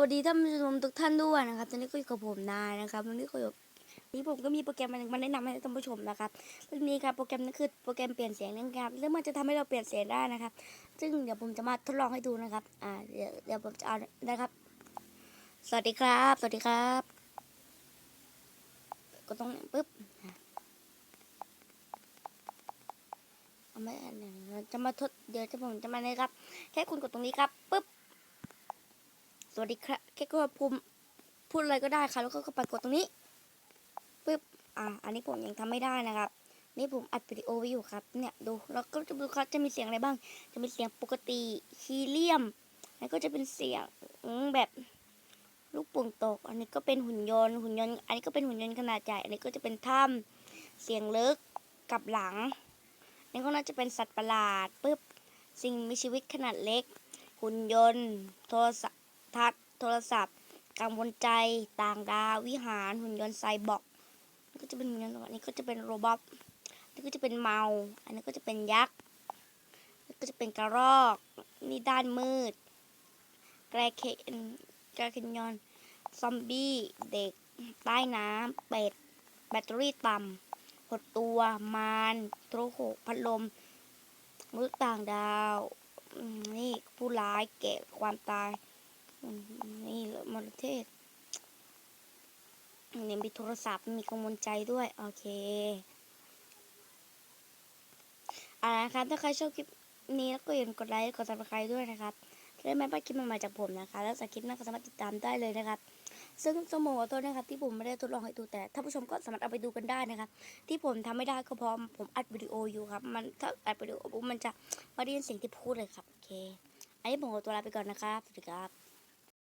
วัสดีท่านผู้ชมทุกท่านด้วยนะครับตอนนี้ก็อยู่กับผมนายนะครับวันนี้ก็อยู่นี่ผมก็มีโปรแกรมมาแนะนำให้ท่านผู้ชมนะครับเรื่งนี้ครับโปรแกรมนี้คือโปรแกรมเปลี่ยนเสียงนะครับซึ่งมันจะทำให้เราเปลี่ยนเสียงได้นะครับ ซึ่งเดี๋ยวผมจะมาทดลองให้ดูนะครับอ่าเดี๋ยวเดี๋ยวผมจะเอานะครับ สวัสดีครับ สวัสดีครับ ก็ต้องปึ๊บเอาไม่อันนี้เราจะมาทดเดี๋ยวจะผมจะมาเลยครับ แค่คุณกดตรงนี้ครับปึ๊บ สวัสดีครับแค่ก็พูดพูดอะไรก็ได้ค่ะแล้วก็เข้าไปกดตรงนี้ปึ๊บอ่าอันนี้ผมยังทำไม่ได้นะครับ นี่ผมอัดวิดีโอไว้อยู่ครับ เนี่ยดูแล้วก็จะดูครับจะมีเสียงอะไรบ้าง จะมีเสียงปกติฮีเลียม แล้วก็จะเป็นเสียงแบบลูกโป่งตก อันนี้ก็เป็นหุ่นยนต์หุ่นยนต์ อันนี้ก็เป็นหุ่นยนต์ขนาดใหญ่ อันนี้ก็จะเป็นถ้ำเสียงลึกกับหลังนี่ก็น่าจะเป็นสัตว์ประหลาดปึ๊บสิ่งมีชีวิตขนาดเล็ก หุ่นยนต์ โทรศัพท์ ทัศน์ โทรศัพท์ กังวลใจ ต่างดาว วิหาร หุ่นยนต์ไซบอร์กนี่ก็จะเป็นหุ่นยนต์อันนี้ก็จะเป็นโรบอทนี่ก็จะเป็นเมา อันนี้ก็จะเป็นยักษ์นี่ก็จะเป็นกระรอก นี่ด้านมืด แกรเคนแกรเคนยอน ซอมบี้ เด็ก ใต้น้ำ เป็ด แบตเตอรี่ต่ำหดตัว มารโทรโขกพัดลมมนุษย์ต่างดาว นี่ผู้ร้ายแก่ความตาย อืมนี่มรเทศเนี่ยมีโทรศัพท์มีกังวลใจด้วย โอเคอ่านะครับถ้าใครชอบคลิปนี้แล้วก็อย่าลืมกดไลค์กดซับสไครต์ด้วยนะครับจะได้ไม่พลาคลิปใหม่ๆจากผมนะคะแล้วจากคลิปหน้าก็สามารถติดตามได้เลยนะครับ ซึ่งสมมติว่าตัวนะครับที่ผมไม่ได้ทดลองให้ดูแต่ถ้านผู้ชมก็สามารถเอาไปดูกันได้นะครับ ที่ผมทำไม่ได้ก็เพราะผมอัดวิดีโออยู่ครับ มันถ้าอัดวิดีโอปุ๊บมันจะไม่ได้ยินเสียงที่พูดเลยครับโอเค อันนี้ผมขอตัวลาไปก่อนนะครับสวัสดีครับ